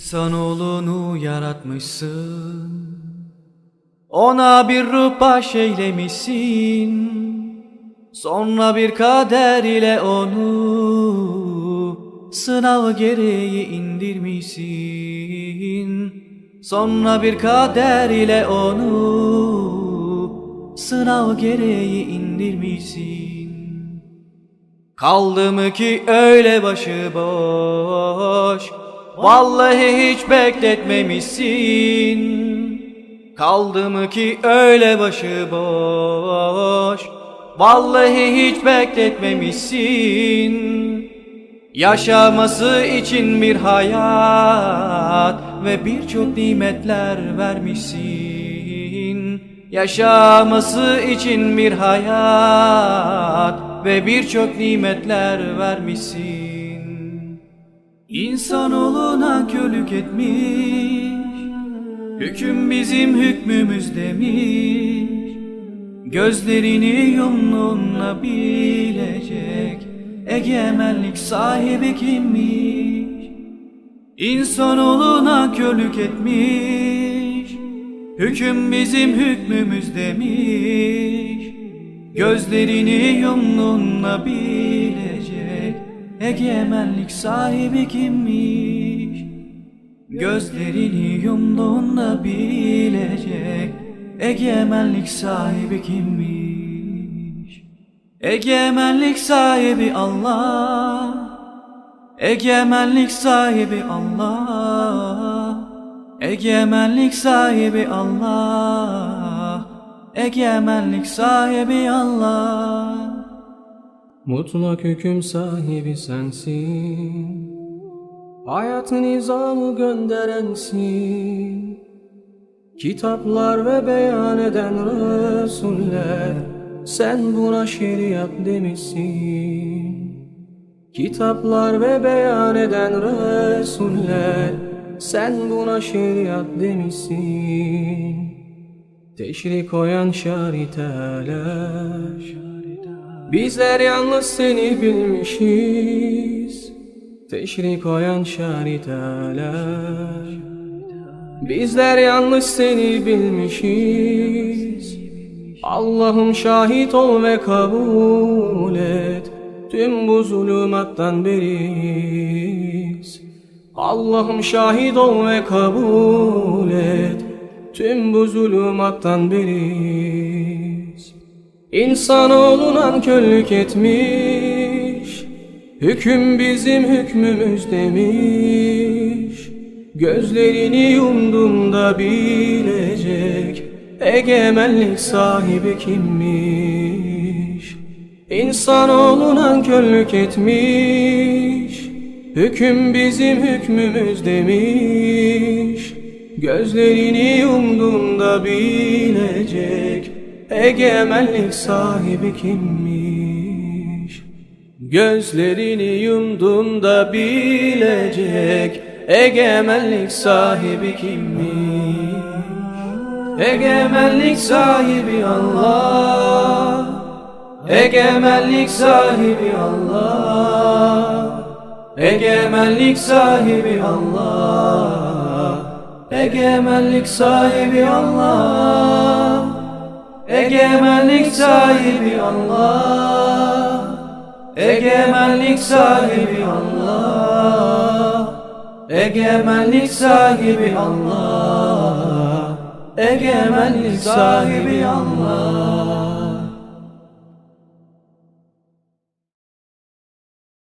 İnsanoğlunu yaratmışsın. Ona bir ruh bahşeylemişsin Sonra bir kader ile onu Sınav gereği indirmişsin. Sonra bir kader ile onu Sınav gereği indirmişsin. Kaldı mı ki öyle başıboş Vallahi hiç bekletmemişsin. Kaldı mı ki öyle başıboş Vallahi hiç bekletmemişsin. Yaşaması için bir hayat Ve birçok nimetler vermişsin. Yaşaması için bir hayat Ve birçok nimetler vermişsin İnsanoğluna kölük etmiş Hüküm bizim hükmümüz demiş. Gözlerini yumrunla bilecek Egemenlik sahibi kimmiş? İnsanoğluna kölük etmiş Hüküm bizim hükmümüz demiş. Gözlerini yumrunla bilecek Egemenlik sahibi kimmiş? Gözlerini yumduğunda bilecek. Egemenlik sahibi kimmiş? Egemenlik sahibi Allah. Egemenlik sahibi Allah. Egemenlik sahibi Allah. Egemenlik sahibi Allah Mutlak hüküm sahibi sensin. Hayat nizamı gönderensin. Kitaplar ve beyan eden Resuller Sen buna şeriat demişsin. Kitaplar ve beyan eden Resuller Sen buna şeriat demişsin. Teşri koyan şariteler Bizler yalnız seni bilmişiz. Teşri koyan şariteler. Bizler yalnız seni bilmişiz. Allah'ım şahit ol ve kabul et. Tüm bu zulümattan beriyiz. Allah'ım şahit ol ve kabul et. Tüm bu zulümattan beriyiz İnsanoğluna köllük etmiş Hüküm bizim hükmümüz demiş. Gözlerini yumduğunda bilecek Egemenlik sahibi kimmiş? İnsanoğluna köllük etmiş Hüküm bizim hükmümüz demiş. Gözlerini yumduğunda bilecek Egemenlik sahibi kimmiş? Gözlerini yumduğunda bilecek. Egemenlik sahibi kimmiş? Egemenlik sahibi Allah. Egemenlik sahibi Allah. Egemenlik sahibi Allah. Egemenlik sahibi Allah Egemenlik sahibi Allah. Egemenlik sahibi Allah. Egemenlik sahibi Allah. Egemenlik sahibi Allah